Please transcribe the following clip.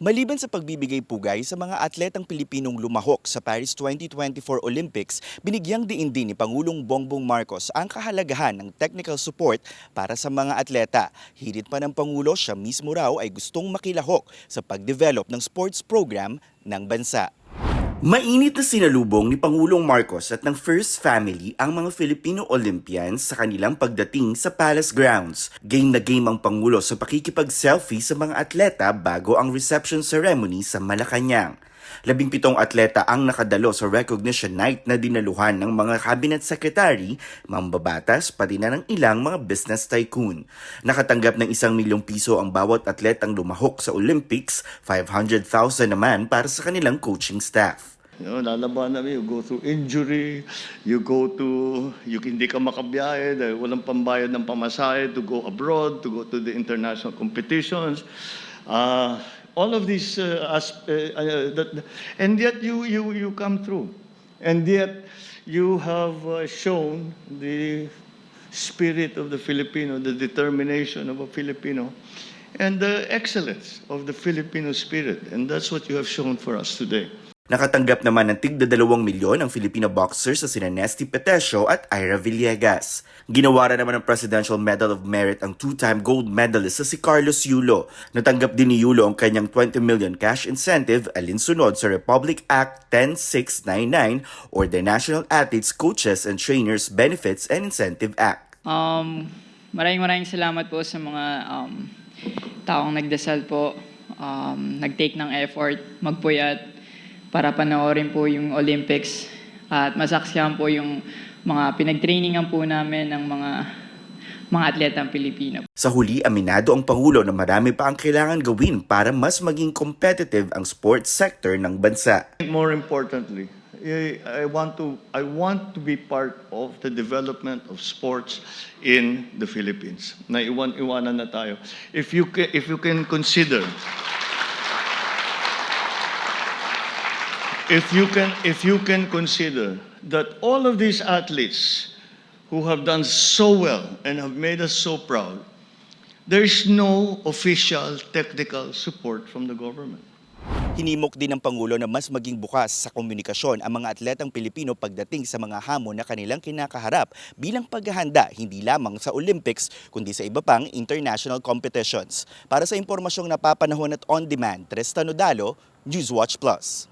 Maliban sa pagbibigay pugay sa mga atletang Pilipinong lumahok sa Paris 2024 Olympics, binigyang diin din ni Pangulong Bongbong Marcos ang kahalagahan ng technical support para sa mga atleta. Hirit pa ng Pangulo, siya mismo raw ay gustong makilahok sa pagdevelop ng sports program ng bansa. Mainit na sinalubong ni Pangulong Marcos at ng First Family ang mga Filipino Olympians sa kanilang pagdating sa Palace Grounds. Game na game ang Pangulo sa pakikipag-selfie sa mga atleta bago ang reception ceremony sa Malacanang. Labing pitong atleta ang nakadalo sa recognition night na dinaluhan ng mga cabinet secretary, mambabatas, pati na ng ilang mga business tycoon. Nakatanggap ng isang milyong piso ang bawat atletang lumahok sa Olympics, 500,000 naman para sa kanilang coaching staff. You know, lalaban namin, you go through injury, you go to, you, hindi ka makabiyahe dahil walang pambayad ng pamasahe to go abroad, to go to the international competitions. Uh, all of these, uh, as, uh, uh, that, and yet you, you, you come through. And yet you have uh, shown the spirit of the Filipino, the determination of a Filipino, and the excellence of the Filipino spirit. And that's what you have shown for us today. Nakatanggap naman ng tigda dalawang milyon ang Filipino boxers sa sina Nesty Petesio at Ira Villegas. Ginawaran naman ng Presidential Medal of Merit ang two-time gold medalist sa si Carlos Yulo. Natanggap din ni Yulo ang kanyang 20 million cash incentive alinsunod sa Republic Act 10699 or the National Athletes, Coaches and Trainers Benefits and Incentive Act. Um, maraming maraming salamat po sa mga um, taong nagdasal po, um, nag-take ng effort, magpuyat para panoorin po yung Olympics at masaksihan po yung mga pinagtrainingan po namin ng mga mga atletang Pilipino. Sa huli, aminado ang Pangulo na marami pa ang kailangan gawin para mas maging competitive ang sports sector ng bansa. More importantly, I want to I want to be part of the development of sports in the Philippines. Na iwan iwanan na tayo. If you can, if you can consider if you can if you can consider that all of these athletes who have done so well and have made us so proud there is no official technical support from the government Hinimok din ng Pangulo na mas maging bukas sa komunikasyon ang mga atletang Pilipino pagdating sa mga hamon na kanilang kinakaharap bilang paghahanda hindi lamang sa Olympics kundi sa iba pang international competitions. Para sa impormasyong napapanahon at on-demand, Tristan Odalo, Newswatch Plus.